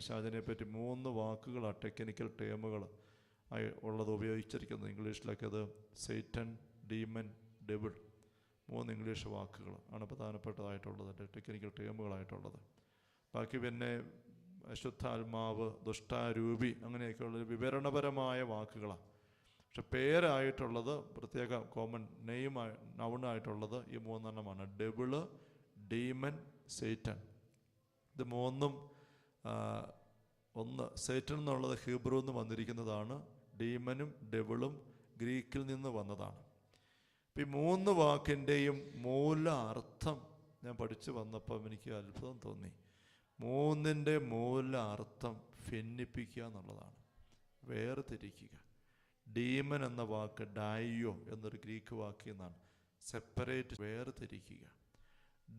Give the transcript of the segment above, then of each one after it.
പിശാചിനെ പറ്റി മൂന്ന് വാക്കുകളാണ് ടെക്നിക്കൽ ടേമുകൾ ഉള്ളത് ഉപയോഗിച്ചിരിക്കുന്നത്. ഇംഗ്ലീഷിലൊക്കെ അത് സെയ്റ്റൻ ഡീമൻ ഡെബിൾ മൂന്ന് ഇംഗ്ലീഷ് വാക്കുകൾ ആണ് പ്രധാനപ്പെട്ടതായിട്ടുള്ളത് ടെക്നിക്കൽ ടേമുകളായിട്ടുള്ളത് ബാക്കി പിന്നെ അശുദ്ധാത്മാവ് ദുഷ്ടാരൂപി അങ്ങനെയൊക്കെയുള്ള വിവരണപരമായ വാക്കുകളാണ് പക്ഷെ പേരായിട്ടുള്ളത് പ്രത്യേക കോമൺ നെയ്മായി നൗണായിട്ടുള്ളത് ഈ മൂന്നെണ്ണമാണ്. ഡെബിൾ ഡീമൻ സെയ്റ്റൻ ഇത് മൂന്നും ഒന്ന് സേറ്റൻ എന്നുള്ളത് ഹീബ്രു എന്ന് വന്നിരിക്കുന്നതാണ് ഡീമനും ഡെവിളും ഗ്രീക്കിൽ നിന്ന് വന്നതാണ്. ഈ മൂന്ന് വാക്കിന്റെയും മൂല അർത്ഥം ഞാൻ പഠിച്ചു വന്നപ്പം എനിക്ക് അത്ഭുതം തോന്നി. മൂന്നിന്റെ മൂല അർത്ഥം ഭിന്നിപ്പിക്കുക എന്നുള്ളതാണ്. വേർതിരിക്കുക. ഡീമൻ എന്ന വാക്ക് ഡായോ എന്നൊരു ഗ്രീക്ക് വാക്കിൽ നിന്നാണ് സെപ്പറേറ്റ് വേർതിരിക്കുക.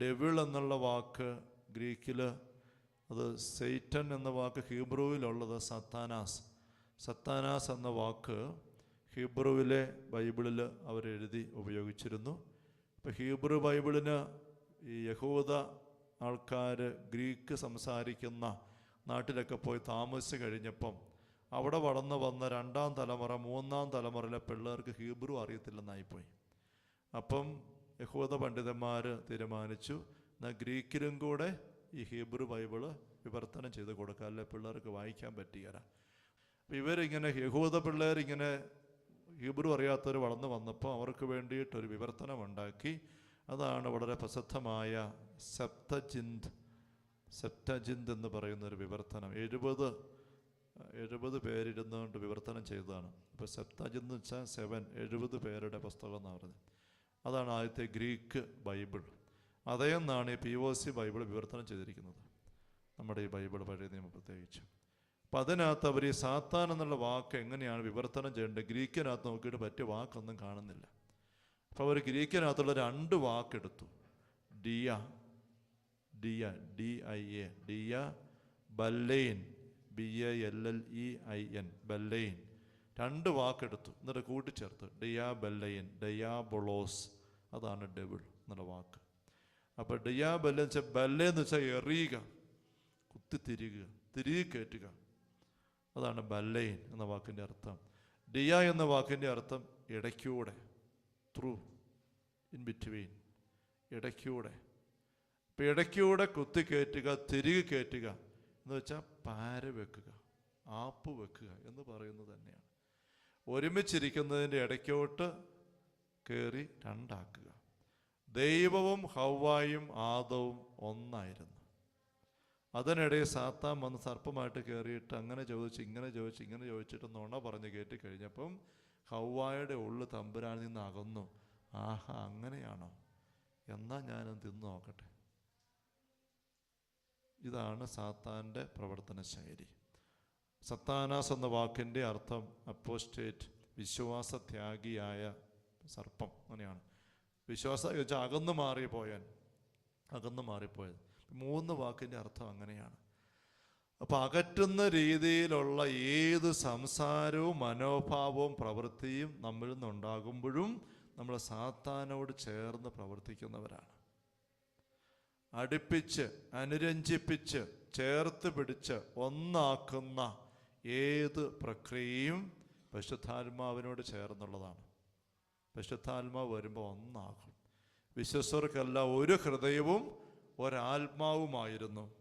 ഡെവിൾ എന്നുള്ള വാക്ക് ഗ്രീക്കിൽ അത് സെയ്റ്റൻ എന്ന വാക്ക് ഹീബ്രുവിലുള്ളത് സത്താനാസ്. സത്താനാസ് എന്ന വാക്ക് ഹീബ്രുവിലെ ബൈബിളിൽ അവരെഴുതി ഉപയോഗിച്ചിരുന്നു. ഇപ്പോൾ ഹീബ്രു ബൈബിളിന് ഈ യഹൂദ ആൾക്കാർ ഗ്രീക്ക് സംസാരിക്കുന്ന നാട്ടിലൊക്കെ പോയി താമസിച്ച് കഴിഞ്ഞപ്പം അവിടെ വളർന്നു വന്ന രണ്ടാം തലമുറ മൂന്നാം തലമുറയിലെ പിള്ളേർക്ക് ഹീബ്രു അറിയത്തില്ലെന്നായിപ്പോയി അപ്പം യഹൂദ പണ്ഡിതന്മാർ തീരുമാനിച്ചു എന്നാൽ ഗ്രീക്കിലും കൂടെ ഈ ഹീബ്രു ബൈബിൾ വിവർത്തനം ചെയ്ത് കൊടുക്കുക. അല്ലെ പിള്ളേർക്ക് വായിക്കാൻ പറ്റിയല്ല അപ്പം ഇവരിങ്ങനെ യഹൂദ പിള്ളേരിങ്ങനെ ഹീബ്രു അറിയാത്തവർ വളർന്നു വന്നപ്പോൾ അവർക്ക് വേണ്ടിയിട്ടൊരു വിവർത്തനം ഉണ്ടാക്കി അതാണ് വളരെ പ്രസിദ്ധമായ സെപ്തജിന്ത് സെപ്റ്റജിന്ത് എന്ന് പറയുന്ന ഒരു വിവർത്തനം. എഴുപത് എഴുപത് പേരിരുന്നുകൊണ്ട് വിവർത്തനം ചെയ്തതാണ്. ഇപ്പോൾ സെപ്തജിന്ത് എന്ന് വെച്ചാൽ സെവൻ എഴുപത് പേരുടെ പുസ്തകം എന്നാണ് പറഞ്ഞത്. അതാണ് ആദ്യത്തെ ഗ്രീക്ക് ബൈബിൾ. അതേ എന്നാണ് ഈ പി ഒ സി ബൈബിൾ വിവർത്തനം ചെയ്തിരിക്കുന്നത്. നമ്മുടെ ഈ ബൈബിൾ പഴയ നിയമം പ്രത്യേകിച്ച്. അപ്പം അതിനകത്ത് അവർ ഈ സാത്താൻ എന്നുള്ള വാക്ക് എങ്ങനെയാണ് വിവർത്തനം ചെയ്യേണ്ടത്? ഗ്രീക്കിനകത്ത് നോക്കിയിട്ട് പറ്റിയ വാക്കൊന്നും കാണുന്നില്ല. അപ്പോൾ അവർ ഗ്രീക്കിനകത്തുള്ള രണ്ട് വാക്കെടുത്തു. ഡിയ ഡിയ D I A ഡിയ ബല്ലെയിൻ B A L L E I N ബല്ലെയിൻ രണ്ട് വാക്കെടുത്തു. എന്നിട്ട് കൂട്ടിച്ചേർത്ത്. ഡിയാ ബെല്ലയിൻ ഡയാബൊളോസ് അതാണ് ഡെവിൾ എന്നുള്ള വാക്ക്. അപ്പോൾ ഡിയാ ബല്ല എന്ന് വെച്ചാൽ എറിയുക കുത്തി കുത്തിത്തിരിയുക തിരികെ കയറ്റുക. അതാണ് ബല്ലയിൻ എന്ന വാക്കിന്റെ അർത്ഥം. ഡിയ എന്ന വാക്കിന്റെ അർത്ഥം ഇടയ്ക്കൂടെ ത്രൂ ഇൻ ബിറ്റ്വീൻ ഇടയ്ക്കൂടെ. ഇപ്പം ഇടയ്ക്കൂടെ കുത്തി കയറ്റുക തിരികെ കയറ്റുക എന്ന് വെച്ചാൽ പാര വെക്കുക ആപ്പ് വെക്കുക എന്ന് പറയുന്നത് തന്നെയാണ്. ഒരുമിച്ചിരിക്കുന്നതിന്റെ ഇടയ്ക്കോട്ട് കയറി രണ്ടാക്കുക. ദൈവവും ഹൗവായും ആദവും ഒന്നായിരുന്നു. അതിനിടയിൽ സാത്താൻ വന്ന് സർപ്പമായിട്ട് കയറിയിട്ട് അങ്ങനെ ചോദിച്ച് ഇങ്ങനെ ചോദിച്ച് ഇങ്ങനെ ചോദിച്ചിട്ട് നുണ പറഞ്ഞ് കയറ്റി കഴിഞ്ഞപ്പം ഹൗവായുടെ ഉള്ളു തമ്പുരാനിൽ നിന്ന് അകന്നു. ആഹാ അങ്ങനെയാണോ? എന്നാ ഞാനും തിന്നു നോക്കട്ടെ. ഇതാണ് സാത്താന്റെ പ്രവർത്തന ശൈലി. സത്താനാസ് എന്ന വാക്കിന്റെ അർത്ഥം അപ്പോസ്റ്റേറ്റ് വിശ്വാസത്യാഗിയായ സർപ്പം അങ്ങനെയാണ്. വിശ്വാസം വെച്ചാൽ അകന്നു മാറിപ്പോയൻ അകന്നു മാറിപ്പോയത്. മൂന്ന് വാക്കിന്റെ അർത്ഥം അങ്ങനെയാണ്. അപ്പം അകറ്റുന്ന രീതിയിലുള്ള ഏത് സംസാരവും മനോഭാവവും പ്രവൃത്തിയും നമ്മളിൽ നിന്നുണ്ടാകുമ്പോഴും നമ്മൾ സാത്താനോട് ചേർന്ന് പ്രവർത്തിക്കുന്നവരാണ്. അടുപ്പിച്ച് അനുരഞ്ജിപ്പിച്ച് ചേർത്ത് പിടിച്ച് ഒന്നാക്കുന്ന ഏത് പ്രക്രിയയും പശുദ്ധാത്മാവിനോട് ചേർന്നുള്ളതാണ്. പശുദ്ധാത്മാവ് വരുമ്പോൾ ഒന്നാകും. വിശ്വസ്വർക്കല്ല ഒരു ഹൃദയവും ഒരാത്മാവുമായിരുന്നു.